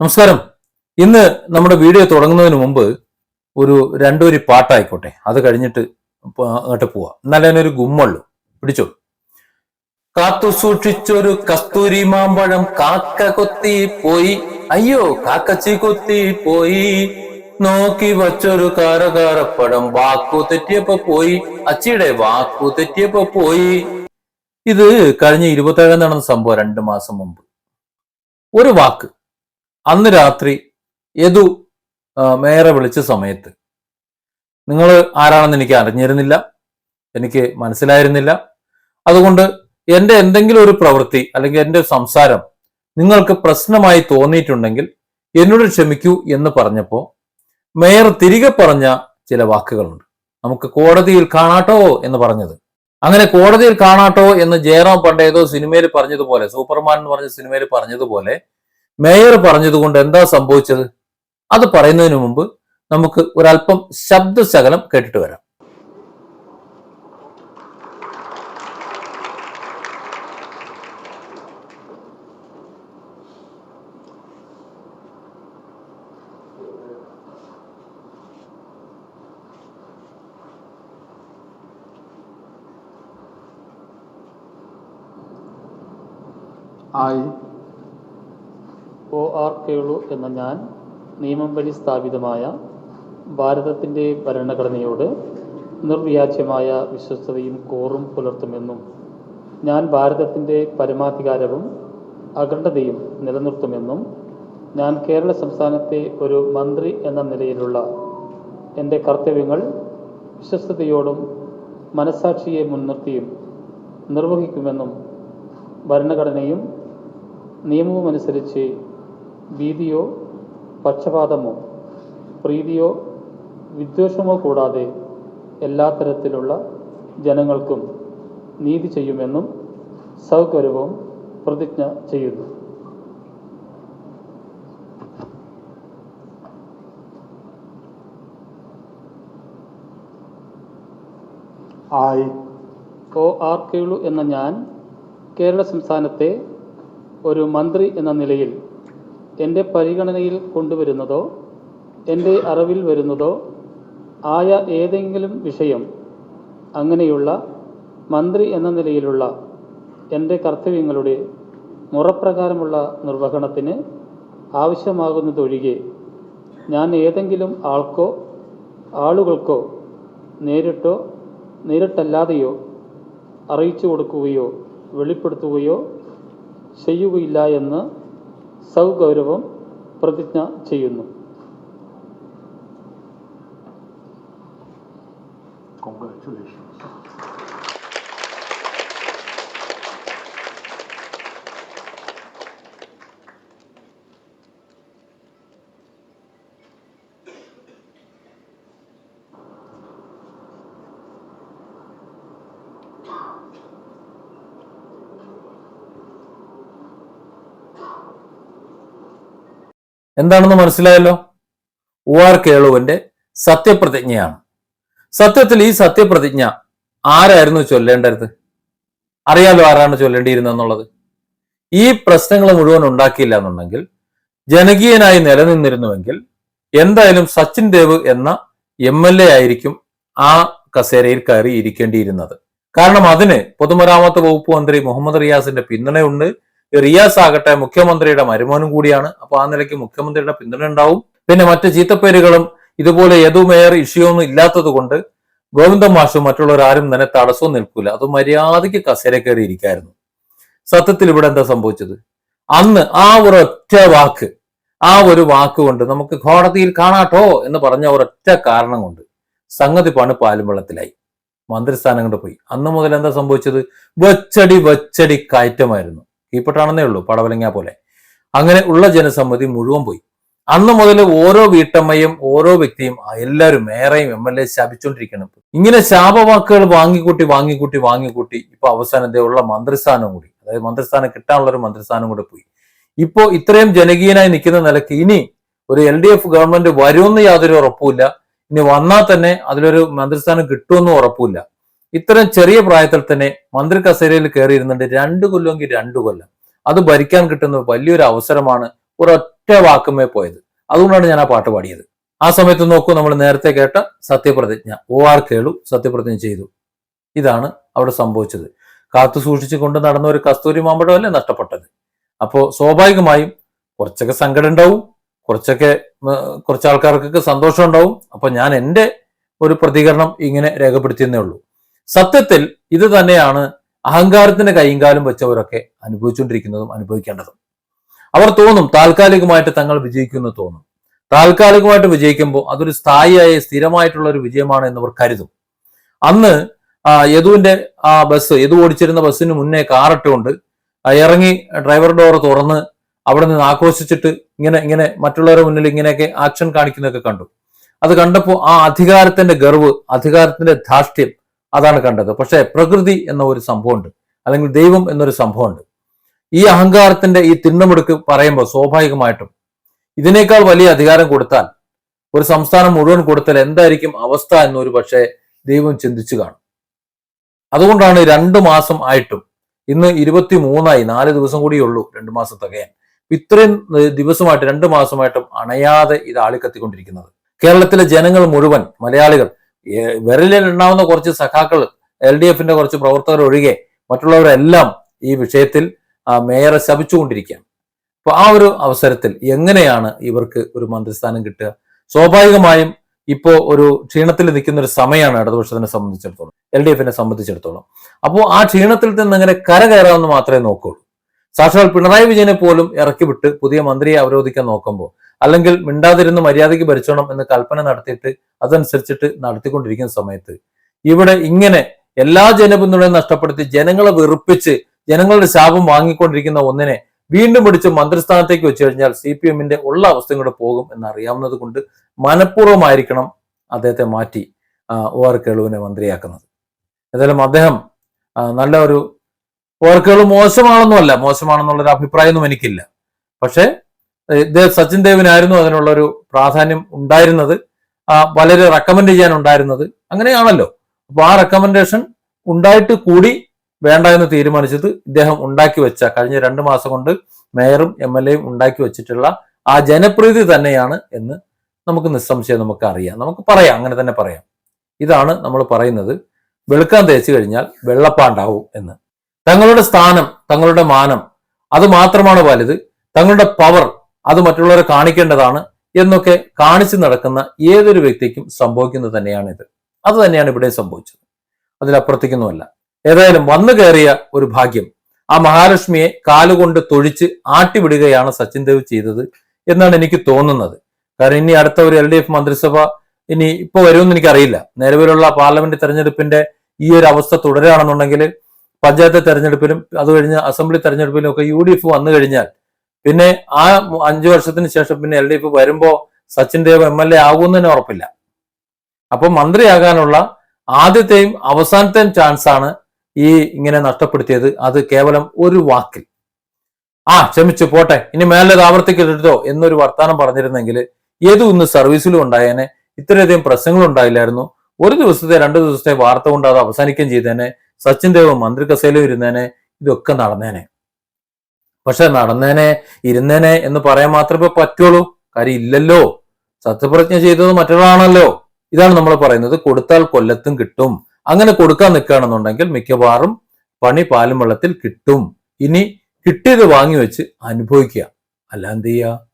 നമസ്കാരം. ഇന്ന് നമ്മുടെ വീഡിയോ തുടങ്ങുന്നതിന് മുമ്പ് ഒരു രണ്ടുപേരി പാട്ടായിക്കോട്ടെ. അത് കഴിഞ്ഞിട്ട് അങ്ങോട്ട് പോവാ. എന്നാലേ അതിനൊരു ഗുമ്മുള്ളൂ. പിടിച്ചോ? കാത്തു സൂക്ഷിച്ചൊരു കസ്തൂരി മാമ്പഴം കാക്ക കൊത്തി പോയി. അയ്യോ കാക്കച്ചി കൊത്തി പോയി. നോക്കി വച്ചൊരു കാരകാരപ്പഴം വാക്കു തെറ്റിയപ്പോ പോയി. അച്ചിയുടെ വാക്കു തെറ്റിയപ്പോ പോയി. ഇത് കഴിഞ്ഞ ഇരുപത്തേഴാം നടന്ന സംഭവം രണ്ട് മാസം മുമ്പ്. ഒരു വാക്ക്. അന്ന് രാത്രി യദു മേയറെ വിളിച്ച സമയത്ത്. നിങ്ങൾ ആരാണെന്ന് എനിക്ക് അറിഞ്ഞിരുന്നില്ല. എനിക്ക് മനസ്സിലായിരുന്നില്ല. അതുകൊണ്ട് എന്റെ എന്തെങ്കിലും ഒരു പ്രവൃത്തി അല്ലെങ്കിൽ എന്റെ സംസാരം നിങ്ങൾക്ക് പ്രശ്നമായി തോന്നിയിട്ടുണ്ടെങ്കിൽ എന്നോട് ക്ഷമിക്കൂ എന്ന് പറഞ്ഞപ്പോൾ മേയർ തിരികെ പറഞ്ഞ ചില വാക്കുകളുണ്ട്. നമുക്ക് കോടതിയിൽ കാണാട്ടോ എന്ന് പറഞ്ഞത്. അങ്ങനെ കോടതിയിൽ കാണാട്ടോ എന്ന് ജയറാം പണ്ട് ഏതോ സിനിമയിൽ പറഞ്ഞതുപോലെ സൂപ്പർമാൻ എന്ന് പറഞ്ഞ സിനിമയിൽ പറഞ്ഞതുപോലെ മേയർ പറഞ്ഞതുകൊണ്ട് എന്താ സംഭവിച്ചത്? അത് പറയുന്നതിന് മുമ്പ് നമുക്ക് ഒരല്പം ശബ്ദശകലം കേട്ടിട്ട് വരാം. ആയി ഒ ആർ കേളു എന്ന ഞാൻ നിയമം വഴി സ്ഥാപിതമായ ഭാരതത്തിന്റെ ഭരണഘടനയോട് നിർവ്യാജ്യമായ വിശ്വസ്തതയും കോറും പുലർത്തുമെന്നും ഞാൻ ഭാരതത്തിന്റെ പരമാധികാരവും അഖണ്ഡതയും നിലനിർത്തുമെന്നും ഞാൻ കേരള സംസ്ഥാനത്തെ ഒരു മന്ത്രി എന്ന നിലയിലുള്ള എന്റെ കർത്തവ്യങ്ങൾ വിശ്വസ്തയോടും മനസാക്ഷിയെ മുൻനിർത്തിയും നിർവഹിക്കുമെന്നും ഭരണഘടനയും നിയമവുമനുസരിച്ച് ഭീതിയോ പക്ഷപാതമോ പ്രീതിയോ വിദ്വേഷമോ കൂടാതെ എല്ലാ തരത്തിലുള്ള ജനങ്ങൾക്കും നീതി ചെയ്യുമെന്നും സൗകര്യവും പ്രതിജ്ഞ ചെയ്യുന്നു. ആയി. ഒ ആർ കേളു എന്ന ഞാൻ കേരള സംസ്ഥാനത്തെ ഒരു മന്ത്രി എന്ന നിലയിൽ എന്റെ പരിഗണനയിൽ കൊണ്ടുവരുന്നതോ എന്റെ അറിവിൽ വരുന്നതോ ആയ ഏതെങ്കിലും വിഷയം അങ്ങനെയുള്ള മന്ത്രി എന്ന നിലയിലുള്ള എന്റെ കർത്തവ്യങ്ങളുടെ മുറപ്രകാരമുള്ള നിർവഹണത്തിന് ആവശ്യമാകുന്നതൊഴികെ ഞാൻ ഏതെങ്കിലും ആൾക്കോ ആളുകൾക്കോ നേരിട്ടോ നേരിട്ടല്ലാതെയോ അറിയിച്ചു കൊടുക്കുകയോ വെളിപ്പെടുത്തുകയോ ചെയ്യുകയില്ല എന്ന് സൗഗൗരവം പ്രതിജ്ഞ ചെയ്യുന്നു. എന്താണെന്ന് മനസ്സിലായല്ലോ? ഒ ആർ കേളുവിന്റെ സത്യപ്രതിജ്ഞയാണ്. സത്യത്തിൽ ഈ സത്യപ്രതിജ്ഞ ആരായിരുന്നു ചൊല്ലേണ്ടത്? അറിയാലോ ആരാണ് ചൊല്ലേണ്ടിയിരുന്നെന്നുള്ളത് ഈ പ്രശ്നങ്ങൾ മുഴുവൻ ഉണ്ടാക്കിയില്ല എന്നുണ്ടെങ്കിൽ ജനകീയനായി നിലനിന്നിരുന്നുവെങ്കിൽ എന്തായാലും സച്ചിൻ ദേവ് എന്ന എം എൽ എ ആയിരിക്കും ആ കസേരയിൽ കയറി ഇരിക്കേണ്ടിയിരുന്നത് കാരണം അതിന് പൊതുമരാമത്ത് വകുപ്പ് മന്ത്രി മുഹമ്മദ് റിയാസിന്റെ പിന്തുണയുണ്ട്. റിയാസ് ആകട്ടെ മുഖ്യമന്ത്രിയുടെ മരുമോനും കൂടിയാണ്. അപ്പൊ ആ നിലയ്ക്ക് മുഖ്യമന്ത്രിയുടെ പിന്തുണ ഉണ്ടാവും. പിന്നെ മറ്റ് ചീത്തപ്പേരുകളും ഇതുപോലെ ഏതു മേയർ ഇഷ്യൂ ഒന്നും ഇല്ലാത്തത് കൊണ്ട് ഗോവിന്ദം മാഷും മറ്റുള്ളവർ ആരും തന്നെ തടസ്സവും നിൽക്കൂല. അത് മര്യാദയ്ക്ക് കസേര കയറിയിരിക്കായിരുന്നു സത്യത്തിൽ ഇവിടെ എന്താ സംഭവിച്ചത്? അന്ന് ആ ഒരു ഒറ്റ വാക്ക് ആ ഒരു വാക്ക് കൊണ്ട് നമുക്ക് കോടതിയിൽ കാണാട്ടോ എന്ന് പറഞ്ഞ ഒരൊറ്റ കാരണം കൊണ്ട് സംഗതി പണി പാലും വെള്ളത്തിലായി. മന്ത്രിസ്ഥാനം കൊണ്ട് പോയി. അന്ന് മുതൽ എന്താ സംഭവിച്ചത്? വെച്ചടി വെച്ചടി കയറ്റമായിരുന്നു. കീപ്പട്ടാണെന്നേ ഉള്ളൂ പടവലങ്ങ പോലെ. അങ്ങനെ ഉള്ള ജനസമ്മതി മുഴുവൻ പോയി. അന്ന് മുതൽ ഓരോ വീട്ടമ്മയും ഓരോ വ്യക്തിയും എല്ലാവരും മേയറേയും എം എൽ എ ശാപിച്ചുകൊണ്ടിരിക്കണം ഇങ്ങനെ ശാപവാക്കുകൾ വാങ്ങിക്കൂട്ടി വാങ്ങിക്കൂട്ടി വാങ്ങിക്കൂട്ടി ഇപ്പൊ അവസാനം ഉള്ള മന്ത്രിസ്ഥാനം കൂടി. അതായത് മന്ത്രിസ്ഥാനം കിട്ടാനുള്ള ഒരു മന്ത്രിസ്ഥാനം കൂടെ പോയി. ഇപ്പോ ഇത്രയും ജനകീയനായി നിൽക്കുന്ന നിലയ്ക്ക് ഇനി ഒരു എൽ ഡി എഫ് ഗവൺമെന്റ് വരുമെന്ന് യാതൊരു ഉറപ്പുമില്ല. ഇനി വന്നാൽ തന്നെ അതിലൊരു മന്ത്രിസ്ഥാനം കിട്ടുമെന്നും ഉറപ്പില്ല ഇത്തരം ചെറിയ പ്രായത്തിൽ തന്നെ മന്ത്രി കസേരയിൽ കയറിയിരുന്നുണ്ട് രണ്ട് കൊല്ലമെങ്കിൽ രണ്ട് കൊല്ലം. അത് ഭരിക്കാൻ കിട്ടുന്ന വലിയൊരു അവസരമാണ് ഒരൊറ്റ വാക്കുമേ പോയത്. അതുകൊണ്ടാണ് ഞാൻ ആ പാട്ട് പാടിയത്. ആ സമയത്ത് നോക്കൂ നമ്മൾ നേരത്തെ കേട്ട സത്യപ്രതിജ്ഞ. ഒ ആർ കേളു സത്യപ്രതിജ്ഞ ചെയ്തു. ഇതാണ് അവിടെ സംഭവിച്ചത്. കാത്തു സൂക്ഷിച്ചു കൊണ്ട് നടന്ന ഒരു കസ്തൂരി മാമ്പഴമല്ലേ നഷ്ടപ്പെട്ടത്? അപ്പോൾ സ്വാഭാവികമായും കുറച്ചൊക്കെ സങ്കടം ഉണ്ടാവും. കുറച്ചൊക്കെ കുറച്ച് ആൾക്കാർക്കൊക്കെ സന്തോഷം ഉണ്ടാവും. അപ്പൊ ഞാൻ എന്റെ ഒരു പ്രതികരണം ഇങ്ങനെ രേഖപ്പെടുത്തിയെന്നേ ഉള്ളൂ. സത്യത്തിൽ ഇത് തന്നെയാണ് അഹങ്കാരത്തിന്റെ കൈകാലും വെച്ചവരൊക്കെ അനുഭവിച്ചുകൊണ്ടിരിക്കുന്നതും അനുഭവിക്കേണ്ടതും. അവർ തോന്നും താൽക്കാലികമായിട്ട് തങ്ങൾ വിജയിക്കുമെന്ന് തോന്നും. താൽക്കാലികമായിട്ട് വിജയിക്കുമ്പോൾ അതൊരു സ്ഥായിയായ സ്ഥിരമായിട്ടുള്ള ഒരു വിജയമാണ് എന്നവർ കരുതും. അന്ന് യദുവിന്റെ ആ ബസ് യദു ഓടിച്ചിരുന്ന ബസ്സിന് മുന്നേ കാറിട്ടുകൊണ്ട് ഇറങ്ങി ഡ്രൈവർ ഡോർ തുറന്ന് അവിടെ നിന്ന് ആക്രോശിച്ചിട്ട് ഇങ്ങനെ ഇങ്ങനെ മറ്റുള്ളവരുടെ മുന്നിൽ ഇങ്ങനെയൊക്കെ ആക്ഷൻ കാണിക്കുന്നതൊക്കെ കണ്ടു. അത് കണ്ടപ്പോൾ ആ അധികാരത്തിന്റെ ഗർവ് അധികാരത്തിന്റെ ധാർഷ്ട്യം അതാണ് കണ്ടത്. പക്ഷേ പ്രകൃതി എന്ന ഒരു സംഭവമുണ്ട്. അല്ലെങ്കിൽ ദൈവം എന്നൊരു സംഭവമുണ്ട്. ഈ അഹങ്കാരത്തിന്റെ ഈ തിണ്ണമെടുക്ക് പറയുമ്പോൾ സ്വാഭാവികമായിട്ടും ഇതിനേക്കാൾ വലിയ അധികാരം കൊടുത്താൽ ഒരു സംസ്ഥാനം മുഴുവൻ കൊടുത്താൽ എന്തായിരിക്കും അവസ്ഥ എന്നൊരു പക്ഷേ ദൈവം ചിന്തിച്ചു കാണും. അതുകൊണ്ടാണ് രണ്ടു മാസം ആയിട്ടും ഇന്ന് ഇരുപത്തി മൂന്നായി നാല് ദിവസം കൂടിയേ ഉള്ളൂ രണ്ടു മാസം തികയാൻ ഇത്രയും ദിവസമായിട്ട് രണ്ടു മാസമായിട്ടും അണയാതെ ഇത് ആളിക്കത്തിക്കൊണ്ടിരിക്കുന്നത്. കേരളത്തിലെ ജനങ്ങൾ മുഴുവൻ മലയാളികൾ വിരലിൽ ഉണ്ടാവുന്ന കുറച്ച് സഖാക്കൾ എൽ ഡി എഫിന്റെ കുറച്ച് പ്രവർത്തകർ ഒഴികെ മറ്റുള്ളവരെല്ലാം ഈ വിഷയത്തിൽ മേയറെ ശപിച്ചുകൊണ്ടിരിക്കുകയാണ്. അപ്പൊ ആ ഒരു അവസരത്തിൽ എങ്ങനെയാണ് ഇവർക്ക് ഒരു മന്ത്രിസ്ഥാനം കിട്ടുക? സ്വാഭാവികമായും ഇപ്പോ ഒരു ക്ഷീണത്തിൽ നിൽക്കുന്ന ഒരു സമയമാണ് ഇടതുപക്ഷത്തിനെ സംബന്ധിച്ചിടത്തോളം എൽ ഡി എഫിനെ സംബന്ധിച്ചിടത്തോളം. അപ്പോൾ ആ ക്ഷീണത്തിൽ നിന്ന് കര കരകയറാമെന്ന് മാത്രമേ നോക്കുള്ളൂ. സാക്ഷാൽ പിണറായി വിജയനെ പോലും ഇറക്കി വിട്ട് പുതിയ മന്ത്രിയെ അവരോധിക്കാൻ നോക്കുമ്പോൾ അല്ലെങ്കിൽ മിണ്ടാതിരുന്ന് മര്യാദയ്ക്ക് ഭരിച്ചോണം എന്ന് കൽപ്പന നടത്തിയിട്ട് അതനുസരിച്ചിട്ട് നടത്തിക്കൊണ്ടിരിക്കുന്ന സമയത്ത്. ഇവിടെ ഇങ്ങനെ എല്ലാ ജനപിന്തുണയും നഷ്ടപ്പെടുത്തി ജനങ്ങളെ വെറുപ്പിച്ച് ജനങ്ങളുടെ ശാപം വാങ്ങിക്കൊണ്ടിരിക്കുന്ന ഒന്നിനെ വീണ്ടും പിടിച്ച് മന്ത്രിസ്ഥാനത്തേക്ക് വെച്ചു കഴിഞ്ഞാൽ സി പി എമ്മിന്റെ ഉള്ള അവസ്ഥ കൂടെ പോകും എന്നറിയാവുന്നത് കൊണ്ട് മനഃപൂർവമായിരിക്കണം അദ്ദേഹത്തെ മാറ്റി ഒ ആർ കേളുവിനെ മന്ത്രിയാക്കുന്നത്. ഏതായാലും അദ്ദേഹം നല്ല ഒരു ഓർക്കുകൾ മോശമാണെന്നല്ല മോശമാണെന്നുള്ളൊരു അഭിപ്രായമൊന്നും എനിക്കില്ല. പക്ഷേ സച്ചിൻ ദേവിനായിരുന്നു അതിനുള്ള ഒരു പ്രാധാന്യം ഉണ്ടായിരുന്നത്. വളരെ റെക്കമെൻഡ് ചെയ്യാൻ ഉണ്ടായിരുന്നത് അങ്ങനെയാണല്ലോ. അപ്പൊ ആ റെക്കമെൻഡേഷൻ ഉണ്ടായിട്ട് കൂടി വേണ്ട എന്ന് തീരുമാനിച്ചത് ഇദ്ദേഹം ഉണ്ടാക്കി വെച്ച കഴിഞ്ഞ രണ്ട് മാസം കൊണ്ട് മേയറും എം എൽ എയും ഉണ്ടാക്കി വെച്ചിട്ടുള്ള ആ ജനപ്രീതി തന്നെയാണ് എന്ന് നമുക്ക് നിസ്സംശയം നമുക്ക് അറിയാം. നമുക്ക് പറയാം അങ്ങനെ തന്നെ പറയാം. ഇതാണ് നമ്മൾ പറയുന്നത്. വെളുക്കാൻ തേച്ച് കഴിഞ്ഞാൽ വെള്ളപ്പാണ്ടാവും എന്ന്. തങ്ങളുടെ സ്ഥാനം തങ്ങളുടെ മാനം അത് മാത്രമാണ് വലുത്. തങ്ങളുടെ പവർ അത് മറ്റുള്ളവരെ കാണിക്കേണ്ടതാണ് എന്നൊക്കെ കാണിച്ചു നടക്കുന്ന ഏതൊരു വ്യക്തിക്കും സംഭവിക്കുന്നത് തന്നെയാണ് ഇത് അത് തന്നെയാണ് ഇവിടെ സംഭവിച്ചത്. അതിലപ്പുറത്തേക്കൊന്നുമല്ല. ഏതായാലും വന്നു കയറിയ ഒരു ഭാഗ്യം ആ മഹാലക്ഷ്മിയെ കാലുകൊണ്ട് തൊഴിച്ച് ആട്ടിവിടുകയാണ് സച്ചിൻ ദേവ് ചെയ്തത് എന്നാണ് എനിക്ക് തോന്നുന്നത്. കാരണം ഇനി അടുത്ത ഒരു എൽ ഡി എഫ് മന്ത്രിസഭ ഇനി ഇപ്പൊ വരുമെന്ന് എനിക്കറിയില്ല. നിലവിലുള്ള പാർലമെന്റ് തെരഞ്ഞെടുപ്പിന്റെ ഈ ഒരു അവസ്ഥ തുടരുകയാണെന്നുണ്ടെങ്കിൽ പഞ്ചായത്ത് തെരഞ്ഞെടുപ്പിലും അത് കഴിഞ്ഞ് അസംബ്ലി തെരഞ്ഞെടുപ്പിലും ഒക്കെ യു ഡി എഫ് വന്നു കഴിഞ്ഞാൽ പിന്നെ ആ അഞ്ചു വർഷത്തിന് ശേഷം പിന്നെ എൽ ഡി എഫ് വരുമ്പോ Sachin Dev M L A ആകുമെന്ന് ഉറപ്പില്ല. അപ്പൊ മന്ത്രിയാകാനുള്ള ആദ്യത്തെയും അവസാനത്തെയും ചാൻസ് ആണ് ഈ ഇങ്ങനെ നഷ്ടപ്പെടുത്തിയത്. അത് കേവലം ഒരു വാക്കിൽ. ആ ക്ഷമിച്ചു പോട്ടെ. ഇനി മേലെ ആവർത്തിക്കരുതോ എന്നൊരു വർത്താനം പറഞ്ഞിരുന്നെങ്കിൽ ഏതു ഇന്ന് സർവീസിലും ഉണ്ടായേനെ. ഇത്രയധികം പ്രശ്നങ്ങൾ ഉണ്ടായില്ലായിരുന്നു. ഒരു ദിവസത്തെ രണ്ട് ദിവസത്തെ വാർത്ത കൊണ്ട് അത് അവസാനിക്കുകയും ചെയ്തേനെ. സച്ചിൻ ദേവ് മന്ത്രി കസേലും ഇരുന്നേനെ. ഇതൊക്കെ നടന്നേനെ. പക്ഷെ നടന്നേനെ ഇരുന്നേനെ എന്ന് പറയാൻ മാത്രമേ പറ്റുള്ളൂ. കാര്യം ഇല്ലല്ലോ. സത്യപ്രതിജ്ഞ ചെയ്തത് മറ്റൊരാളാണല്ലോ. ഇതാണ് നമ്മൾ പറയുന്നത്. കൊടുത്താൽ കൊല്ലത്തും കിട്ടും. അങ്ങനെ കൊടുക്കാൻ നിൽക്കുകയാണെന്നുണ്ടെങ്കിൽ മിക്കവാറും പണി പാലും വെള്ളത്തിൽ കിട്ടും. ഇനി കിട്ടിയത് വാങ്ങി വെച്ച് അനുഭവിക്കുക. അല്ല എന്ത് ചെയ്യുക?